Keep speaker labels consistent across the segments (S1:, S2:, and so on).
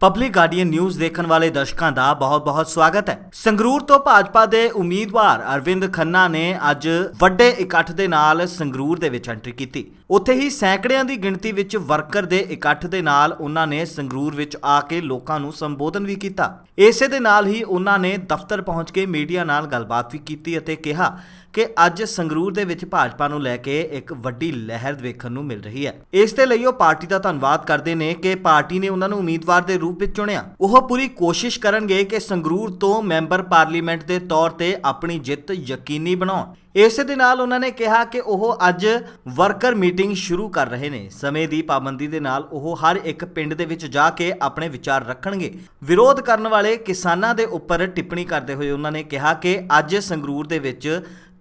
S1: Public guardian news ਦੇਖਣ ਵਾਲੇ ਦਰਸ਼ਕਾਂ ਦਾ ਬਹੁਤ-ਬਹੁਤ ਸਵਾਗਤ ਹੈ। ਸੰਗਰੂਰ ਤੋਂ ਭਾਜਪਾ ਦੇ ਉਮੀਦਵਾਰ ਅਰਵਿੰਦ ਖੰਨਾ ਨੇ ਅੱਜ ਵੱਡੇ ਇਕੱਠ ਦੇ ਨਾਲ ਸੰਗਰੂਰ ਦੇ ਵਿੱਚ ਐਂਟਰੀ ਕੀਤੀ। ਉੱਥੇ ਹੀ ਸੈਂਕੜਿਆਂ ਦੀ ਗਿਣਤੀ ਵਿੱਚ ਵਰਕਰ ਦੇ ਇਕੱਠ ਦੇ ਨਾਲ ਉਹਨਾਂ ਨੇ ਸੰਗਰੂਰ ਵਿੱਚ ਆ ਕੇ ਲੋਕਾਂ ਨੂੰ ਸੰਬੋਧਨ ਵੀ ਕੀਤਾ। ਇਸੇ ਦੇ ਨਾਲ ਹੀ ਉਹਨਾਂ ਨੇ ਦਫ਼ਤਰ ਪਹੁੰਚ ਕੇ ਮੀਡੀਆ ਨਾਲ ਗੱਲਬਾਤ ਵੀ ਕੀਤੀ ਅਤੇ ਕਿਹਾ ਕਿ ਅੱਜ ਸੰਗਰੂਰ ਦੇ ਵਿੱਚ ਭਾਜਪਾ ਨੂੰ ਲੈ ਕੇ ਇੱਕ ਵੱਡੀ ਲਹਿਰ ਵੇਖਣ ਨੂੰ ਮਿਲ ਰਹੀ ਹੈ। ਇਸ ਦੇ ਲਈ ਉਹ ਪਾਰਟੀ ਦਾ ਧੰਨਵਾਦ ਕਰਦੇ ਨੇ ਕਿ ਪਾਰਟੀ ਨੇ ਉਹਨਾਂ ਨੂੰ ਉਮੀਦਵਾਰ ਦੇ ਰੂਪ ਵਿੱਚ ਚੁਣਿਆ। ਉਹ ਪੂਰੀ ਕੋਸ਼ਿਸ਼ ਕਰਨਗੇ ਕਿ ਸੰਗਰੂਰ ਤੋਂ ਮੈਂਬਰ ਪਾਰਲੀਮੈਂਟ ਦੇ ਤੌਰ ਤੇ ਆਪਣੀ ਜਿੱਤ ਯਕੀਨੀ ਬਣਾਉਣ। ਇਸੇ ਦੇ ਨਾਲ ਉਹਨਾਂ ਨੇ ਕਿਹਾ ਕਿ ਉਹ ਅੱਜ ਵਰਕਰ ਮੀਟਿੰਗ ਸ਼ੁਰੂ ਕਰ ਰਹੇ ਨੇ ਸਮੇਂ ਦੀ ਪਾਬੰਦੀ ਦੇ ਨਾਲ ਉਹ ਹਰ ਇੱਕ ਪਿੰਡ ਦੇ ਵਿੱਚ ਜਾ ਕੇ ਆਪਣੇ ਵਿਚਾਰ ਰੱਖਣਗੇ ਵਿਰੋਧ ਕਰਨ ਵਾਲੇ ਕਿਸਾਨਾਂ ਦੇ ਉੱਪਰ ਟਿੱਪਣੀ ਕਰਦੇ ਹੋਏ ਉਹਨਾਂ ਨੇ ਕਿਹਾ ਕਿ ਅੱਜ ਸੰਗਰੂਰ ਦੇ ਵਿੱਚ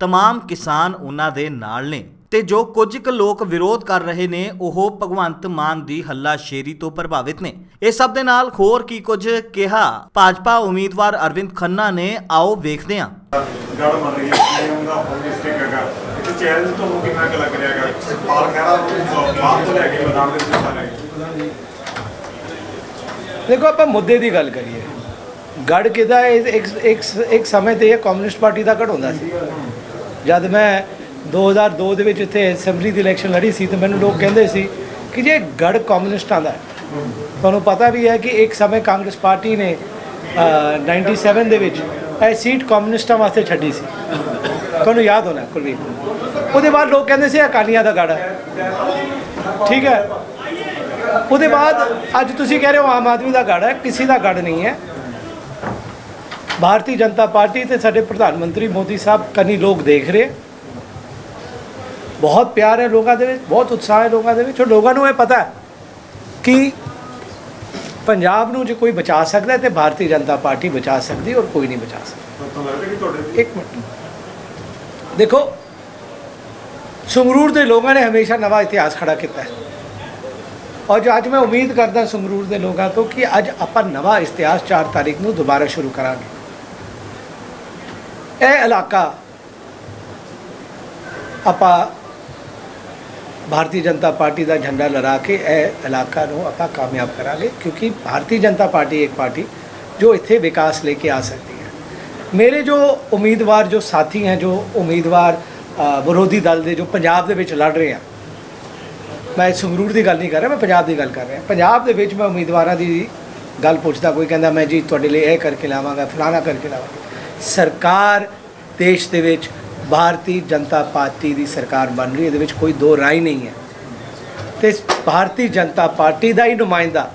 S1: तमाम ਕਿਸਾਨ ਉਹਨਾਂ ਦੇ ਨਾਲ ਨੇ ਤੇ ਜੋ ਕੁਝ ਕੁ ਲੋਕ ਵਿਰੋਧ ਕਰ ਰਹੇ ਨੇ ਉਹ ਭਗਵੰਤ ਮਾਨ ਦੀ ਹੱਲਾਸ਼ੇਰੀ ਤੋਂ ਪ੍ਰਭਾਵਿਤ ਨੇ ਇਹ ਸਭ ਦੇ ਨਾਲ ਹੋਰ ਕੀ ਕੁਝ ਕਿਹਾ ਭਾਜਪਾ ਉਮੀਦਵਾਰ ਅਰਵਿੰਦ ਖੰਨਾ ਨੇ ਆਓ ਵੇਖਦੇ ਹਾਂ
S2: ਗੜ ਮੰਨ ਰਹੀ ਹੈ ਉਹਦਾ ਹੋਲਿਸਟਿਕ ਹੈਗਾ। ਇਹ ਚੈਲੰਜ ਤੁਹਾਨੂੰ ਕਿੰਨਾ ਕੁ ਲੱਗ ਰਿਹਾ ਹੈਗਾ? ਪਾਲ ਖਹਿਰਾ ਬਾਹਰ ਤੋਂ ਲੈ ਕੇ ਮੈਦਾਨ ਦੇ ਵਿੱਚ ਸਾਰੇ
S3: ਦੇਖੋ ਆਪਾਂ ਮੁੱਦੇ ਦੀ ਗੱਲ ਕਰੀਏ। ਗੜ ਕਿਦਾ ਇੱਕ ਇੱਕ ਇੱਕ ਸਮੇਂ ਤੇ ਇਹ ਕਮਿਊਨਿਸਟ ਪਾਰਟੀ ਦਾ ਗੜ ਹੁੰਦਾ ਸੀ। ਜਦ ਮੈਂ 2002 ਦੇ ਵਿੱਚ ਇੱਥੇ ਅਸੈਂਬਲੀ ਦੀ ਇਲੈਕਸ਼ਨ ਲੜੀ ਸੀ ਤੇ ਮੈਨੂੰ ਲੋਕ ਕਹਿੰਦੇ ਸੀ ਕਿ ਜੇ ਗੜ ਕਮਿਊਨਿਸਟਾਂ ਦਾ ਤੁਹਾਨੂੰ ਪਤਾ ਵੀ ਹੈ ਕਿ ਇੱਕ ਸਮੇਂ ਕਾਂਗਰਸ ਪਾਰਟੀ ਨੇ ਅ, 97 ਦੇ ਵਿੱਚ ਇਹ ਸੀਟ ਕਮਿਊਨਿਸਟਾਂ ਵਾਸਤੇ ਛੱਡੀ ਸੀ। ਤੁਹਾਨੂੰ ਯਾਦ ਹੋਣਾ ਕੁਲਵੀਰ ਉਹਦੇ ਬਾਅਦ ਲੋਕ ਕਹਿੰਦੇ ਸੀ ਅਕਾਲੀਆਂ ਦਾ ਗੜ। ਹੈ ਠੀਕ ਹੈ। ਉਹਦੇ ਬਾਅਦ ਅੱਜ ਤੁਸੀਂ ਕਹਿ ਰਹੇ ਹੋ, ਆਮ ਆਦਮੀ ਦਾ ਗੜ ਹੈ, ਕਿਸੇ ਦਾ ਗੜ ਨਹੀਂ ਹੈ। ਭਾਰਤੀ ਜਨਤਾ ਪਾਰਟੀ ਤੇ ਸਾਡੇ ਪ੍ਰਧਾਨ ਮੰਤਰੀ ਮੋਦੀ ਸਾਹਿਬ ਕਨੀ ਲੋਕ ਦੇਖ ਰਹੇ। ਬਹੁਤ ਪਿਆਰ ਹੈ ਲੋਕਾਂ ਦੇ ਵਿੱਚ, ਬਹੁਤ ਉਤਸ਼ਾਹ ਹੈ ਲੋਕਾਂ ਦੇ ਵਿੱਚ। ਲੋਕਾਂ ਨੂੰ ਇਹ ਪਤਾ ਕਿ ਪੰਜਾਬ ਨੂੰ ਜੇ ਕੋਈ ਬਚਾ ਸਕਦਾ ਹੈ ਤੇ ਭਾਰਤੀ ਜਨਤਾ ਪਾਰਟੀ ਬਚਾ ਸਕਦੀ ਔਰ ਕੋਈ ਨਹੀਂ ਬਚਾ ਸਕਦਾ। ਇੱਕ ਮਿੰਟ। ਦੇਖੋ ਸੰਗਰੂਰ ਦੇ ਲੋਕਾਂ ਨੇ ਹਮੇਸ਼ਾ ਨਵਾਂ ਇਤਿਹਾਸ ਖੜਾ ਕੀਤਾ ਹੈ। ਔਰ ਜੋ ਅੱਜ ਮੈਂ ਉਮੀਦ ਕਰਦਾ ਸੰਗਰੂਰ ਦੇ ਲੋਕਾਂ ਤੋਂ ਕਿ ਅੱਜ ਆਪਾਂ ਨਵਾਂ ਇਤਿਹਾਸ 4 ਤਾਰੀਖ ਨੂੰ ਦੁਬਾਰਾ ਸ਼ੁਰੂ ਕਰਾਂਗੇ। ਇਹ ਇਲਾਕਾ ਆਪਾਂ ਭਾਰਤੀ ਜਨਤਾ ਪਾਰਟੀ ਦਾ ਝੰਡਾ ਲਹਿਰਾ ਕੇ ਇਹ ਇਲਾਕਾ ਨੂੰ ਆਪਾਂ ਕਾਮਯਾਬ ਕਰਾਂਗੇ, ਕਿਉਂਕਿ ਭਾਰਤੀ ਜਨਤਾ ਪਾਰਟੀ ਇੱਕ ਪਾਰਟੀ ਜੋ ਇੱਥੇ ਵਿਕਾਸ ਲੈ ਕੇ ਆ ਸਕਦੀ ਹੈ। ਮੇਰੇ ਜੋ ਉਮੀਦਵਾਰ, ਜੋ ਸਾਥੀ ਹੈ, ਜੋ ਉਮੀਦਵਾਰ ਵਿਰੋਧੀ ਦਲ ਦੇ ਜੋ ਪੰਜਾਬ ਦੇ ਵਿੱਚ ਲੜ ਰਹੇ ਆ, ਮੈਂ ਸੰਗਰੂਰ ਦੀ ਗੱਲ ਨਹੀਂ ਕਰ ਰਿਹਾ, ਮੈਂ ਪੰਜਾਬ ਦੀ ਗੱਲ ਕਰ ਰਿਹਾ। ਪੰਜਾਬ ਦੇ ਵਿੱਚ ਮੈਂ ਉਮੀਦਵਾਰਾਂ ਦੀ ਗੱਲ ਪੁੱਛਦਾ, ਕੋਈ ਕਹਿੰਦਾ, ਮੈਂ ਜੀ ਤੁਹਾਡੇ ਲਈ ਇਹ ਕਰਕੇ ਲਾਵਾਂਗਾ, ਫਲਾਣਾ ਕਰਕੇ ਲਾਵਾਂਗਾ। ਸਰਕਾਰ ਦੇਸ਼ ਦੇ ਵਿੱਚ ਭਾਰਤੀ ਜਨਤਾ ਪਾਰਟੀ ਦੀ ਸਰਕਾਰ ਬਣ ਰਹੀ ਹੈ, ਇਹਦੇ ਵਿੱਚ ਕੋਈ ਦੋ ਰਾਏ ਨਹੀਂ ਹੈ। ਤੇ ਭਾਰਤੀ ਜਨਤਾ ਪਾਰਟੀ ਦਾ ਹੀ ਨੁਮਾਇੰਦਾ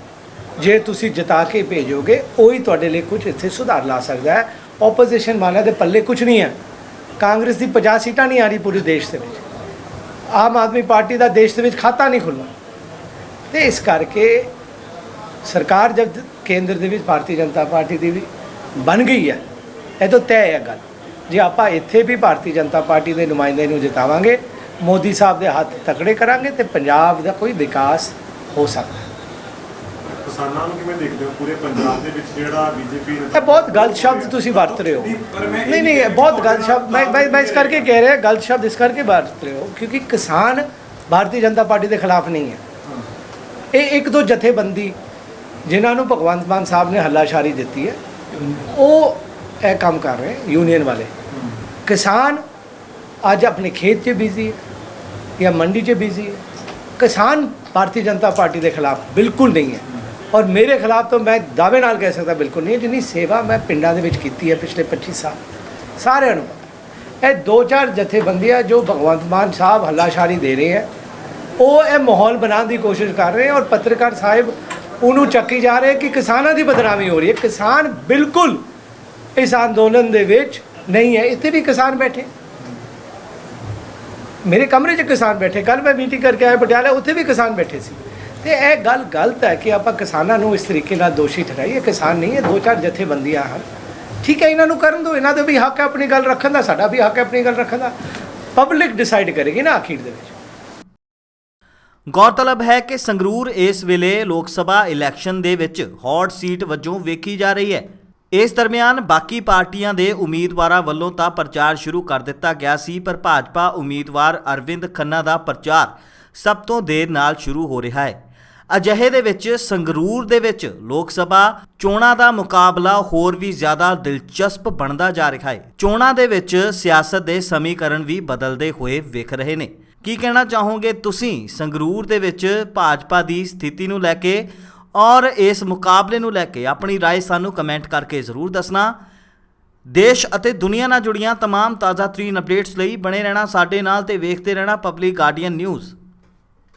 S3: ਜੇ ਤੁਸੀਂ ਜਿਤਾ ਕੇ ਭੇਜੋਗੇ, ਉਹੀ ਤੁਹਾਡੇ ਲਈ ਕੁਝ ਇੱਥੇ ਸੁਧਾਰ ਲਾ ਸਕਦਾ ਹੈ। ਆਪੋਜੀਸ਼ਨ ਵਾਲਿਆਂ ਦੇ ਪੱਲੇ ਕੁਝ ਨਹੀਂ ਹੈ। ਕਾਂਗਰਸ ਦੀ 50 ਸੀਟਾਂ ਨਹੀਂ ਆ ਰਹੀ ਪੂਰੇ ਦੇਸ਼ ਦੇ ਵਿੱਚ। ਆਮ ਆਦਮੀ ਪਾਰਟੀ ਦਾ ਦੇਸ਼ ਦੇ ਵਿੱਚ ਖਾਤਾ ਨਹੀਂ ਖੁੱਲ੍ਹਾ ਤੇ ਇਸ ਕਰਕੇ ਸਰਕਾਰ ਜਦ ਕੇਂਦਰ ਦੇ ਵਿੱਚ ਭਾਰਤੀ ਜਨਤਾ ਪਾਰਟੀ ਦੀ ਵੀ ਬਣ ਗਈ ਹੈ, ਇਹ ਤਾਂ ਤੈਅ ਹੈ ਗੱਲ। ਜੇ ਆਪਾਂ ਇੱਥੇ ਵੀ ਭਾਰਤੀ ਜਨਤਾ ਪਾਰਟੀ ਦੇ ਨੁਮਾਇੰਦੇ ਨੂੰ ਜਿਤਾਵਾਂਗੇ ਮੋਦੀ ਸਾਹਿਬ ਦੇ ਹੱਥ ਤਕੜੇ ਕਰਾਂਗੇ ਤੇ ਪੰਜਾਬ ਦਾ ਕੋਈ ਵਿਕਾਸ ਹੋ ਸਕਦਾ।
S2: ਕਿਸਾਨਾਂ ਨੂੰ ਕਿਵੇਂ ਦੇਖਦੇ ਹੋ? ਪੂਰੇ ਪੰਜਾਬ ਦੇ ਵਿੱਚ ਜਿਹੜਾ ਬੀਜੇਪੀ
S3: ਇਹ ਬਹੁਤ ਗਲਤ ਸ਼ਬਦ ਤੁਸੀਂ ਵਰਤ ਰਹੇ ਹੋ। ਨਹੀਂ ਨਹੀਂ ਇਹ ਬਹੁਤ ਗਲਤ ਸ਼ਬਦ ਮੈਂ ਮੈਂ ਮੈਂ ਇਸ ਕਰਕੇ ਕਹਿ ਰਿਹਾ ਗਲਤ ਸ਼ਬਦ ਇਸ ਕਰਕੇ ਵਰਤ ਰਹੇ ਹੋ ਕਿਉਂਕਿ ਕਿਸਾਨ ਭਾਰਤੀ ਜਨਤਾ ਪਾਰਟੀ ਦੇ ਖਿਲਾਫ ਨਹੀਂ ਹੈ। ਇਹ ਇੱਕ ਦੋ ਜਥੇਬੰਦੀ ਜਿਨ੍ਹਾਂ ਨੂੰ ਭਗਵੰਤ ਮਾਨ ਸਾਹਿਬ ਨੇ ਹੱਲਾਸ਼ਾਰੀ ਦਿੱਤੀ ਹੈ ਉਹ ਇਹ ਕੰਮ ਕਰ ਰਹੇ ਯੂਨੀਅਨ ਵਾਲੇ। ਕਿਸਾਨ ਅੱਜ ਆਪਣੇ ਖੇਤ 'ਚ ਬਿਜ਼ੀ ਹੈ ਜਾਂ ਮੰਡੀ 'ਚ ਬਿਜ਼ੀ ਹੈ। ਕਿਸਾਨ ਭਾਰਤੀ ਜਨਤਾ ਪਾਰਟੀ ਦੇ ਖਿਲਾਫ ਬਿਲਕੁਲ ਨਹੀਂ ਹੈ। ਔਰ ਮੇਰੇ ਖਿਲਾਫ ਤਾਂ ਮੈਂ ਦਾਅਵੇ ਨਾਲ ਕਹਿ ਸਕਦਾ ਬਿਲਕੁਲ ਨਹੀਂ ਜਿੰਨੀ ਸੇਵਾ ਮੈਂ ਪਿੰਡਾਂ ਦੇ ਵਿੱਚ ਕੀਤੀ ਹੈ ਪਿਛਲੇ 25 ਸਾਲ। ਸਾਰਿਆਂ ਨੂੰ ਇਹ ਦੋ ਚਾਰ ਜਥੇਬੰਦੀਆਂ ਜੋ ਭਗਵੰਤ ਮਾਨ ਸਾਹਿਬ ਹੱਲਾਸ਼ਾਰੀ ਦੇ ਰਹੇ ਹੈ ਉਹ ਇਹ ਮਾਹੌਲ ਬਣਾਉਣ ਦੀ ਕੋਸ਼ਿਸ਼ ਕਰ ਰਹੇ ਹੈ ਔਰ ਪੱਤਰਕਾਰ ਸਾਹਿਬ ਉਹਨੂੰ ਚੱਕੀ ਜਾ ਰਹੇ ਕਿ ਕਿਸਾਨਾਂ ਦੀ ਬਦਨਾਮੀ ਹੋ ਰਹੀ ਹੈ। ਕਿਸਾਨ ਬਿਲਕੁਲ ਇਸ ਅੰਦੋਲਨ ਦੇ ਵਿੱਚ ਨਹੀਂ ਹੈ। ਇੱਥੇ ਵੀ ਕਿਸਾਨ ਬੈਠੇ। ਮੇਰੇ ਕਮਰੇ 'ਚ ਕਿਸਾਨ ਬੈਠੇ। ਕੱਲ ਮੈਂ ਮੀਟਿੰਗ ਕਰਕੇ ਆਇਆ ਪਟਿਆਲਾ, ਉੱਥੇ ਵੀ ਕਿਸਾਨ ਬੈਠੇ ਸੀ। ਤੇ ਇਹ ਗੱਲ ਗਲਤ ਹੈ ਕਿ ਆਪਾਂ ਕਿਸਾਨਾਂ ਨੂੰ ਇਸ ਤਰੀਕੇ ਨਾਲ ਦੋਸ਼ੀ ਠਹਿਰਾਈਏ। ਕਿਸਾਨ ਨਹੀਂ ਹੈ, ਦੋ ਚਾਰ ਜਥੇਬੰਦੀਆਂ ਹਨ। ਠੀਕ ਹੈ, ਇਹਨਾਂ ਨੂੰ ਕਰਨ ਦਿਓ। ਇਹਨਾਂ ਦੇ ਵੀ ਹੱਕ ਹੈ ਆਪਣੀ ਗੱਲ ਰੱਖਣ ਦਾ, ਸਾਡਾ ਵੀ ਹੱਕ ਹੈ ਆਪਣੀ ਗੱਲ ਰੱਖਣ ਦਾ। ਪਬਲਿਕ ਡਿਸਾਈਡ ਕਰੇਗੀ ਨਾ ਆਖਿਰ ਦੇ ਵਿੱਚ।
S1: ਗੌਰਤਲਬ ਹੈ ਕਿ ਸੰਗਰੂਰ ਇਸ ਵੇਲੇ ਲੋਕ ਸਭਾ ਇਲੈਕਸ਼ਨ ਦੇ ਵਿੱਚ ਹੌਟ ਸੀਟ ਵਜੋਂ ਵੇਖੀ ਜਾ ਰਹੀ ਹੈ। ਇਸ ਦਰਮਿਆਨ ਬਾਕੀ ਪਾਰਟੀਆਂ ਦੇ ਉਮੀਦਵਾਰਾਂ ਵੱਲੋਂ ਤਾਂ ਪ੍ਰਚਾਰ ਸ਼ੁਰੂ ਕਰ ਦਿੱਤਾ ਗਿਆ ਸੀ, ਪਰ ਭਾਜਪਾ ਉਮੀਦਵਾਰ ਅਰਵਿੰਦ ਖੰਨਾ ਦਾ ਪ੍ਰਚਾਰ ਸਭ ਤੋਂ ਦੇਰ ਨਾਲ ਸ਼ੁਰੂ ਹੋ ਰਿਹਾ ਹੈ। ਅਜਿਹੇ ਦੇ ਵਿੱਚ ਸੰਗਰੂਰ ਦੇ ਵਿੱਚ ਲੋਕ ਸਭਾ ਚੋਣਾਂ ਦਾ ਮੁਕਾਬਲਾ ਹੋਰ ਵੀ ਜ਼ਿਆਦਾ ਦਿਲਚਸਪ ਬਣਦਾ ਜਾ ਰਿਹਾ ਹੈ। ਚੋਣਾਂ ਦੇ ਵਿੱਚ ਸਿਆਸਤ ਦੇ ਸਮੀਕਰਨ ਵੀ ਬਦਲਦੇ ਹੋਏ ਵਿਖ ਰਹੇ ਨੇ। ਕੀ ਕਹਿਣਾ ਚਾਹੋਗੇ ਤੁਸੀਂ? ਸੰਗਰੂਰ ਦੇ ਵਿੱਚ ਭਾਜਪਾ ਦੀ ਸਥਿਤੀ ਨੂੰ ਲੈ ਕੇ ਔਰ ਇਸ ਮੁਕਾਬਲੇ ਨੂੰ ਲੈ ਕੇ ਆਪਣੀ رائے ਸਾਨੂੰ ਕਮੈਂਟ ਕਰਕੇ ਜ਼ਰੂਰ ਦੱਸਣਾ ਦੇਸ਼ ਅਤੇ ਦੁਨੀਆ ਨਾਲ ਜੁੜੀਆਂ तमाम ਤਾਜ਼ਾ ਤਰੀਨ ਅਪਡੇਟਸ ਲਈ ਬਣੇ ਰਹਿਣਾ ਸਾਡੇ ਨਾਲ ਤੇ ਵੇਖਦੇ ਰਹਿਣਾ ਪਬਲਿਕ ਗਾਰਡੀਅਨ ਨਿਊਜ਼